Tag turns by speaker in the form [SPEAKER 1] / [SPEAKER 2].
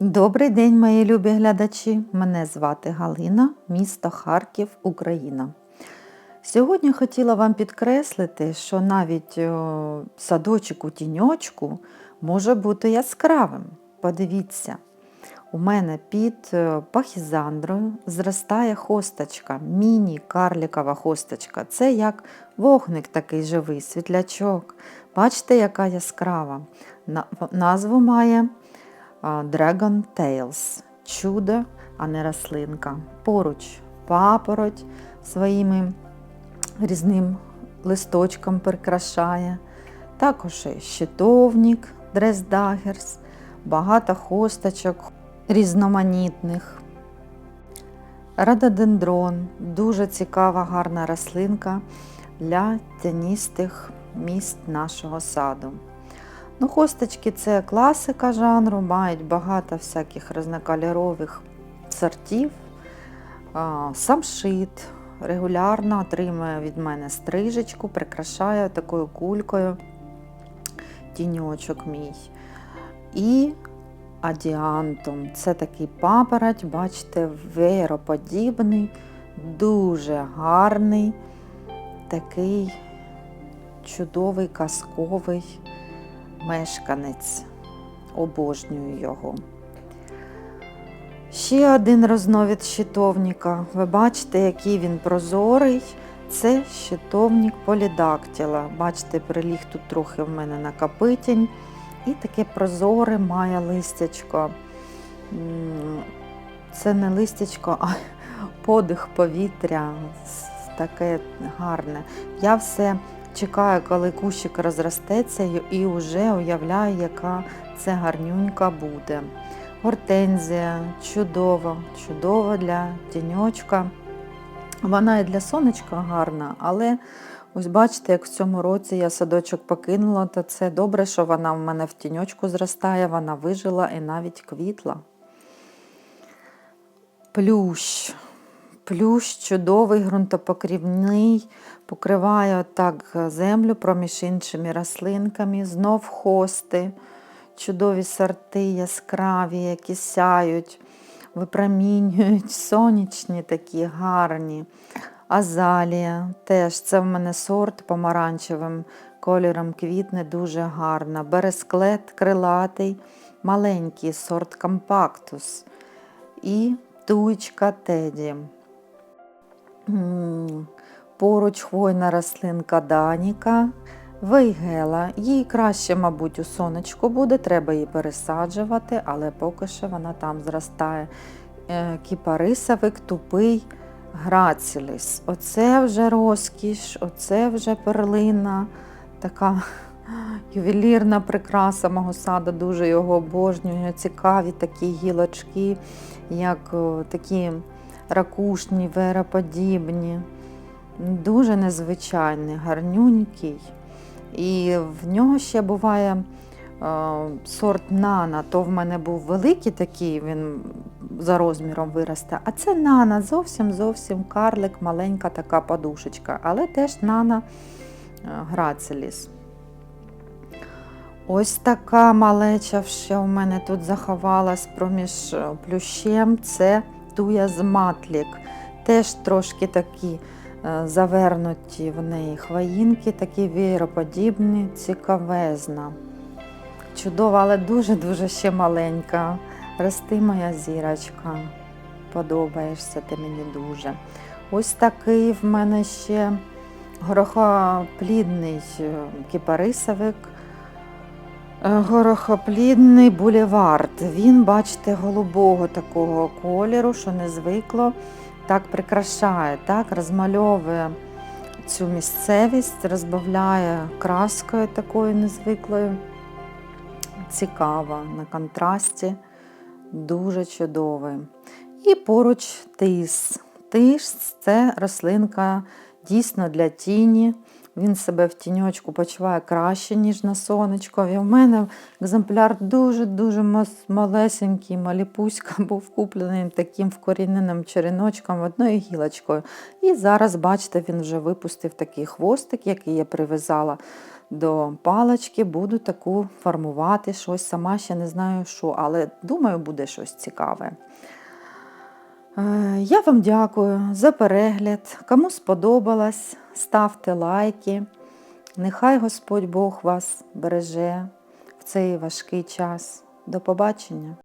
[SPEAKER 1] Добрий день, мої любі глядачі! Мене звати Галина, місто Харків, Україна. Сьогодні хотіла вам підкреслити, що навіть садочок у тіньочку може бути яскравим. Подивіться, у мене під е, пахізандрою зростає хосточка, міні-карлікова хосточка. Це як вогник такий живий, світлячок. Бачите, яка яскрава. Назву має Dragon Tales. Чудо, а не рослинка. Поруч папороть своїми різним листочком прикрашає. Також щитовник Дрездагерс, багато хосточок різноманітних. Радодендрон дуже цікава, гарна рослинка для тяністих міст нашого саду. Ну, хосточки це класика жанру, мають багато всяких різнокольорових сортів. Самшит регулярно отримує від мене стрижечку, прикрашає такою кулькою тіньочок мій. І адіантум. Це такий папороть, бачите, веєроподібний, дуже гарний, такий чудовий казковий мешканець. Обожнюю його. Ще один розновід щитовника. Ви бачите, який він прозорий. Це щитовник полідактіла. Бачите, приліг тут трохи в мене накопитінь. І таке прозоре має листячко. Це не листячко, а подих повітря. Таке гарне. Я все чекаю, коли кущик розростеться і- вже уявляю, яка це гарнюнька буде. Гортензія чудово, чудово для тіньочка. Вона і для сонечка гарна, але ось бачите, як в цьому році я садочок покинула, то це добре, що вона в мене в тіньочку зростає, вона вижила і навіть квітла. Плющ. Плющ чудовий, ґрунтопокрівний, покриває так землю проміж іншими рослинками, знов хости, чудові сорти, яскраві, які сяють, випромінюють, сонячні такі гарні. Азалія теж це в мене сорт помаранчевим кольором квітне дуже гарна. Бересклет крилатий, маленький сорт компактус. І туйчка теді. Поруч хвойна рослинка Даніка, вейгела. Їй краще, мабуть, у сонечку буде, треба її пересаджувати, але поки що вона там зростає. Е, Кіпарисовик тупий граціліс. Оце вже розкіш, оце вже перлина, така ювелірна прикраса мого саду, дуже його обожнюю. Цікаві такі гілочки, як такі ракушні, вероподібні. Дуже незвичайний, гарнюнький. І в нього ще буває е, сорт нана. То в мене був великий такий, він за розміром виросте. А це нана, зовсім зовсім карлик, маленька така подушечка, але теж нана е, грацеліс. Ось така малеча ще у мене тут заховалась проміж е, плющем. Це туя з матлік. Теж трошки такі е, завернуті в неї хвоїнки, такі віроподібні, цікавезна. Чудова, але дуже-дуже ще маленька. Рости моя зірочка. Подобаєшся ти мені дуже. Ось такий в мене ще горохоплідний е, кіпарисовик. Е, Горохоплідний булівард. Він, бачите, голубого такого кольору, що не звикло, так прикрашає, так, розмальовує цю місцевість, розбавляє краскою такою незвиклою. Цікава на контрасті, дуже чудовий. І поруч тис. Тис це рослинка дійсно для тіні. Він себе в тіньочку почуває краще, ніж на сонечкові. У мене екземпляр дуже-дуже малесенький, маліпуська, був куплений таким вкоріненим череночком одною гілочкою. І зараз, бачите, він вже випустив такий хвостик, який я прив'язала до палочки, буду таку формувати щось, сама ще не знаю що, але думаю, буде щось цікаве. Е, Я вам дякую за перегляд. Кому сподобалось, ставте лайки. Нехай Господь Бог вас береже в цей важкий час. До побачення!